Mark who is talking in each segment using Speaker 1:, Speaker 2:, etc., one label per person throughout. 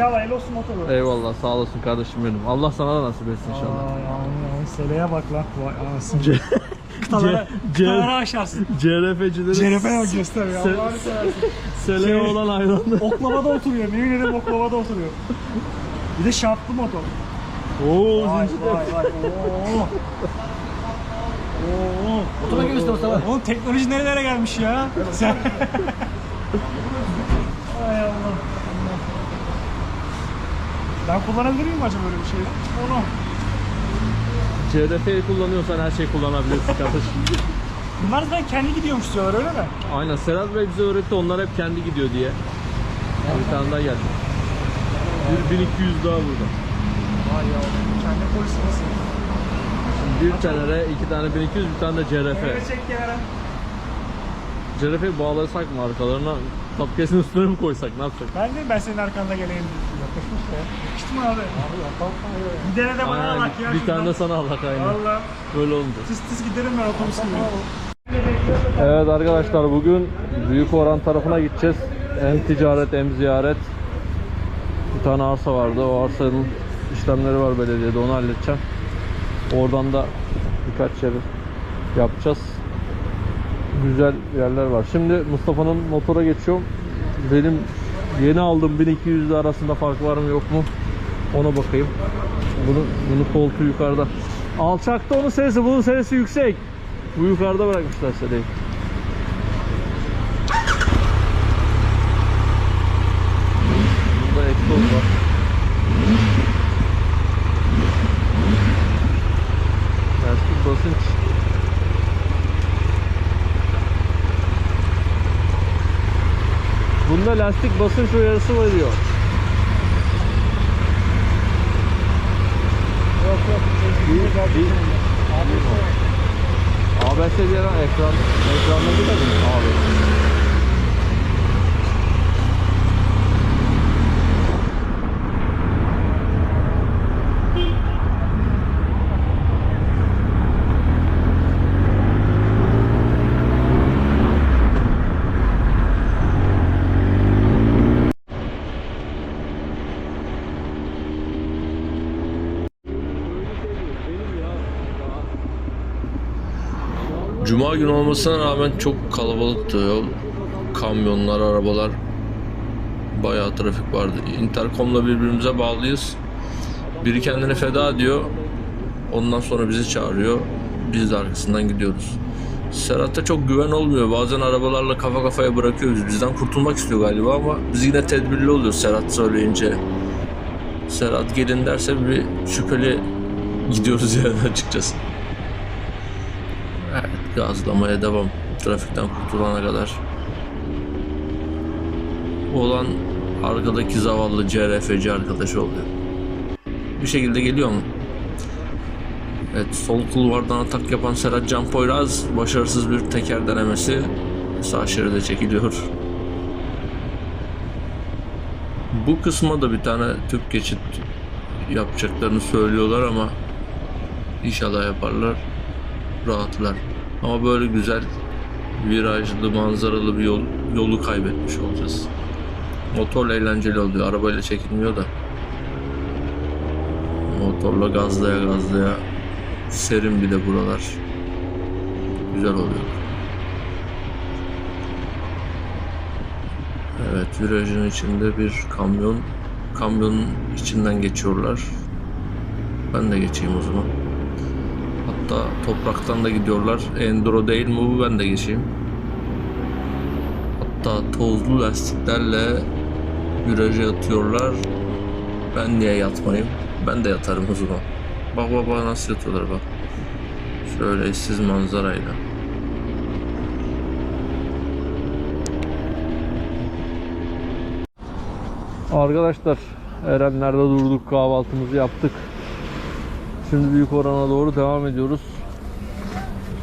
Speaker 1: Gel hayırlı olsun motoru.
Speaker 2: Eyvallah sağ olasın kardeşim benim. Allah sana da nasip etsin inşallah.
Speaker 1: Aa yağmur seleye bak lan. Vay anasını.
Speaker 2: C-
Speaker 1: Kıtalara,
Speaker 2: C-
Speaker 1: kıtalara aşarsın.
Speaker 2: CRF'cilerin
Speaker 1: Cerefene bak göster ya.
Speaker 2: Se-
Speaker 1: Allah'ını seversin.
Speaker 2: Sele
Speaker 1: Şey-
Speaker 2: olan hayranı.
Speaker 1: Oklavada oturuyor. Yemin ederim oklavada oturuyor. Bir de şartlı motor.
Speaker 2: Oo
Speaker 1: Vay
Speaker 2: zincir.
Speaker 1: vay vay. Oo. Oo.
Speaker 3: Oturma gibi Mustafa.
Speaker 1: Oğlum teknoloji nerelere gelmiş ya? Sen... Ay Allah. Allah. Ben kullanabilir miyim acaba böyle bir şeyi? Onu.
Speaker 2: CRF'yi kullanıyorsan her şeyi kullanabilirsin kardeşim.
Speaker 1: Bunlar zaten kendi gidiyormuş diyorlar öyle mi?
Speaker 2: Aynen Serhat Bey bize öğretti onlar hep kendi gidiyor diye. Bir tane daha geldi. Bir 1200 daha burada.
Speaker 1: Vay ya. Kendi polisi nasıl?
Speaker 2: Bir tane iki tane 1200, bir tane de CRF.
Speaker 1: Evet çek kenara.
Speaker 2: CRF'yi bağlasak mı arkalarına? Tapkesin üstüne mi koysak ne yapsak?
Speaker 1: Ben de ben senin arkanda geleyim. Yakışmış ya. Yakıştı mı abi? Abi yapalım. Bir tane de bana
Speaker 2: Aynen,
Speaker 1: alak ya.
Speaker 2: bir tane de sana alak aynen.
Speaker 1: Valla.
Speaker 2: Böyle olunca.
Speaker 1: Tıs tıs giderim ben otobüs gibi.
Speaker 2: Evet arkadaşlar bugün Büyük Oran tarafına gideceğiz. Hem ticaret hem ziyaret. Bir tane arsa vardı. O arsanın işlemleri var belediyede onu halledeceğim. Oradan da birkaç yer yapacağız. Güzel yerler var. Şimdi Mustafa'nın motora geçiyorum. Benim yeni aldığım 1200 ile arasında fark var mı yok mu? Ona bakayım. Bunu, bunu koltuğu yukarıda. Alçakta onun sesi, bunun sesi yüksek. Bu yukarıda bırakmışlar sedeyi. Burada egzoz var. Lastik basınç. Bunda lastik basınç uyarısı veriyor.
Speaker 1: Yok yok.
Speaker 2: Bir- ABS diye lan ekran, ekranda bir mi? Abi.
Speaker 4: Cuma günü olmasına rağmen çok kalabalıktı yol. Kamyonlar, arabalar bayağı trafik vardı. Intercom'la birbirimize bağlıyız. Biri kendini feda ediyor. Ondan sonra bizi çağırıyor. Biz de arkasından gidiyoruz. Serhat'ta çok güven olmuyor. Bazen arabalarla kafa kafaya bırakıyoruz. Bizden kurtulmak istiyor galiba ama biz yine tedbirli oluyoruz Serhat söyleyince. Serhat gelin derse bir şüpheli gidiyoruz yani açıkçası. Gazlamaya devam. Trafikten kurtulana kadar. Olan arkadaki zavallı CRF'ci arkadaşı oluyor. Bir şekilde geliyor mu? Evet, sol kulvardan atak yapan Serhat Can Poyraz başarısız bir teker denemesi sağ şeride çekiliyor. Bu kısma da bir tane tüp geçit yapacaklarını söylüyorlar ama inşallah yaparlar rahatlar. Ama böyle güzel virajlı, manzaralı bir yol, yolu kaybetmiş olacağız. Motorla eğlenceli oluyor. Arabayla çekilmiyor da. Motorla gazlaya gazlaya serin bir de buralar. Güzel oluyor. Evet, virajın içinde bir kamyon. Kamyonun içinden geçiyorlar. Ben de geçeyim o zaman. Hatta topraktan da gidiyorlar. Enduro değil mi bu ben de geçeyim. Hatta tozlu lastiklerle viraja yatıyorlar. Ben niye yatmayayım? Ben de yatarım zaman. Bak bak nasıl yatıyorlar bak. Şöyle eşsiz manzarayla.
Speaker 2: Arkadaşlar Erenler'de durduk kahvaltımızı yaptık. Şimdi büyük orana doğru devam ediyoruz.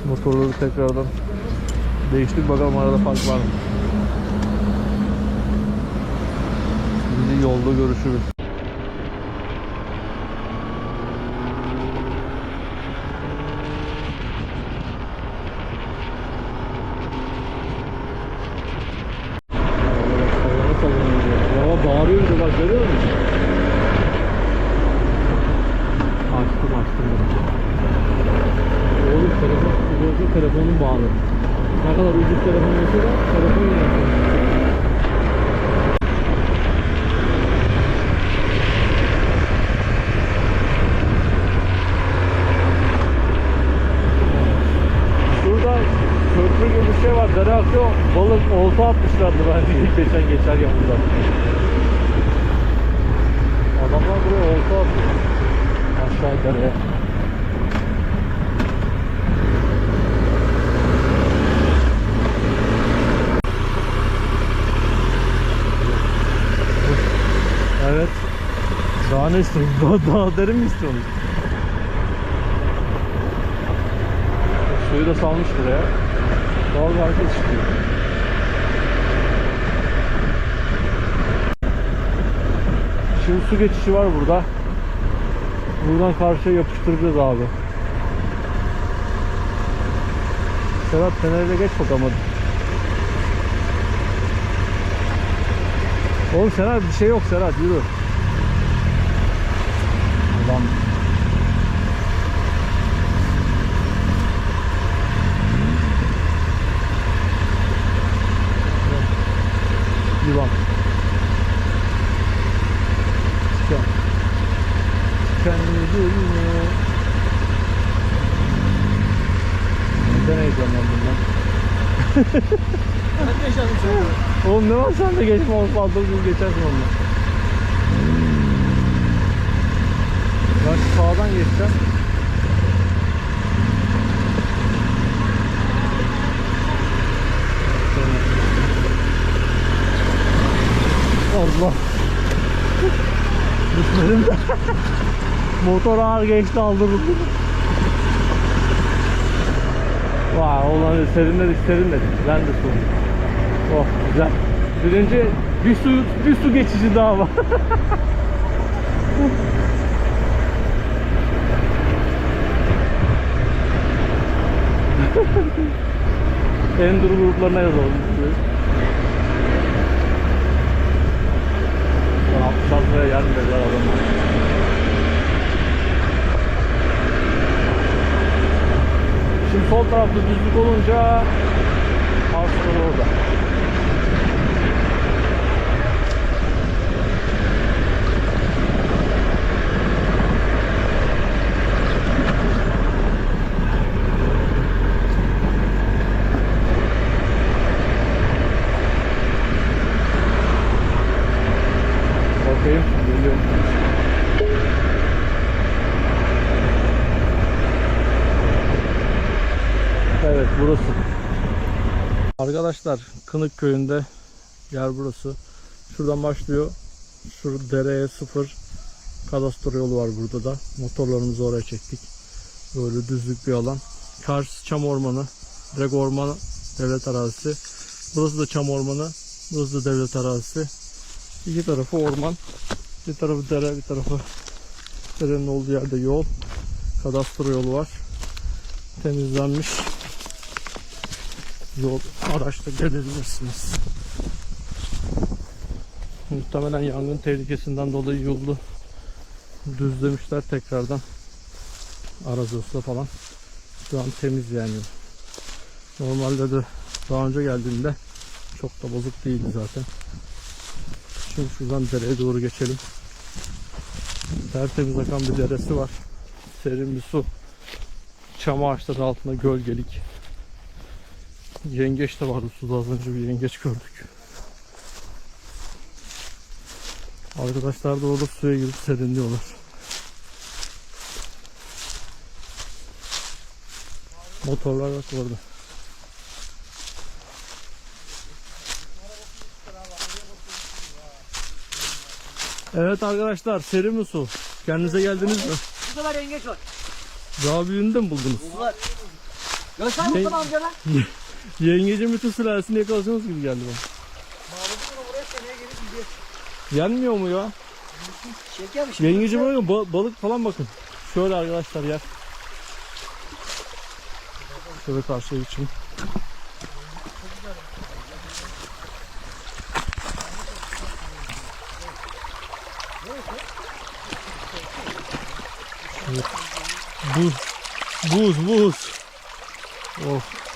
Speaker 2: Motorları tekrardan değiştik bakalım arada fark var mı? Bizi yolda görüşürüz. Baba bağırıyor bak görüyor musun? şey var. Dere akıyor. Balık olta atmışlardı bence geçen geçer ya buradan. Adamlar buraya olta atıyor. Aşağı dereye. Evet. Daha ne istiyorsun? Daha, daha derin mi istiyorsun? Suyu da salmış buraya. Doğal bir hareket çıkıyor. Şimdi su geçişi var burada. Buradan karşıya yapıştıracağız abi. Serhat Fener'e geç bakalım hadi. Oğlum Serhat bir şey yok Serhat yürü. Ulan.
Speaker 1: Ben yaşadım seni.
Speaker 2: Oğlum ne var sen de geçme olsa fazla gün geçersin onunla. Şu sağdan geçeceğim. Allah. Düşmedim de. Motor ağır geçti aldırdı. Vay ulan serinledik serinledik. Ben de soğudum. Oh güzel. Birinci bir su bir su geçişi daha var. Enduro gruplarına yazalım. Lan 66 liraya gelmediler adamlar. Sol tarafta düzlük olunca arsalar orada. Bakayım geliyorum. Evet burası. Arkadaşlar Kınık köyünde yer burası. Şuradan başlıyor. Şu dereye sıfır kadastro yolu var burada da. Motorlarımızı oraya çektik. Böyle düzlük bir alan. Karşısı çam ormanı. Direkt orman devlet arazisi. Burası da çam ormanı. Burası da devlet arazisi. İki tarafı orman. Bir tarafı dere, bir tarafı derenin olduğu yerde yol. Kadastro yolu var. Temizlenmiş. Yol araçla gelebilirsiniz. Muhtemelen yangın tehlikesinden dolayı yolu düzlemişler tekrardan. Arazos'la falan. Şu an temiz yani. Normalde de daha önce geldiğimde çok da bozuk değildi zaten. Şimdi şuradan dereye doğru geçelim. Tertemiz akan bir deresi var. Serin bir su. Çam ağaçları altında gölgelik. Yengeç de vardı suda az önce bir yengeç gördük. Arkadaşlar da orada suya girip serinliyorlar. Motorlar bak orada. Evet arkadaşlar serin mi su? Kendinize geldiniz mi?
Speaker 3: Bu sefer yengeç var.
Speaker 2: Daha büyüğünü de mi buldunuz?
Speaker 3: Bu var. Göster
Speaker 2: Şey-
Speaker 3: Mustafa amca lan.
Speaker 2: Yengecin bütün sülalesini yakalasanız gibi geldi bana.
Speaker 3: Bağladık buraya seneye gelip gideceğiz.
Speaker 2: Gelmiyor mu ya?
Speaker 3: Şeker şey.
Speaker 2: Yengeci böyle ba- balık falan bakın. Şöyle arkadaşlar yer. Şöyle karşıya geçeyim. Evet. Buz. Buz buz. Of.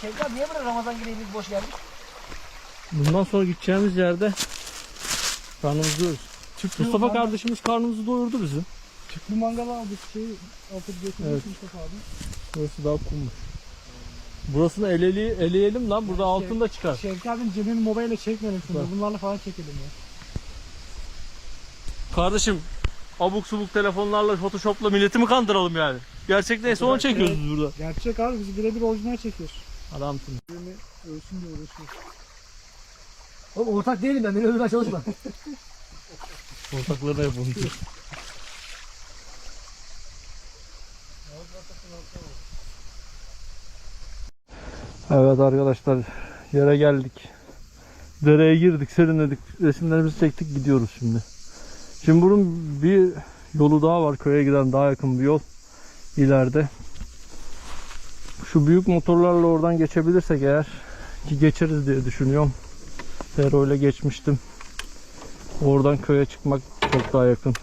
Speaker 3: Şeker niye böyle Ramazan gibi biz boş geldik?
Speaker 2: Bundan sonra gideceğimiz yerde karnımızı doyuruz. Mustafa kardeşimiz karnımızı doyurdu bizim.
Speaker 1: Tüplü mangal aldık şey atıp götürdük
Speaker 2: Evet.
Speaker 1: Mustafa abi.
Speaker 2: Burası daha kummuş. Burasını eleli, eleyelim lan. Burada altında çıkar.
Speaker 1: Şevki abinin cebini mobayla çekmeyelim.
Speaker 2: Bak.
Speaker 1: Bunlarla falan çekelim ya.
Speaker 2: Kardeşim abuk subuk telefonlarla photoshopla milleti mi kandıralım yani? Gerçek neyse onu çekiyoruz burada.
Speaker 1: Gerçek abi biz birebir orijinal çekiyoruz.
Speaker 2: Adamsın.
Speaker 1: Birini ölsün diye uğraşıyoruz.
Speaker 3: Oğlum ortak değilim ben. Beni öldürmeye çalışma.
Speaker 2: Ortaklarına yapalım. Evet arkadaşlar yere geldik. Dereye girdik, serinledik, resimlerimizi çektik, gidiyoruz şimdi. Şimdi bunun bir yolu daha var, köye giden daha yakın bir yol ileride. Şu büyük motorlarla oradan geçebilirsek eğer ki geçeriz diye düşünüyorum. Fero ile geçmiştim. Oradan köye çıkmak çok daha yakın.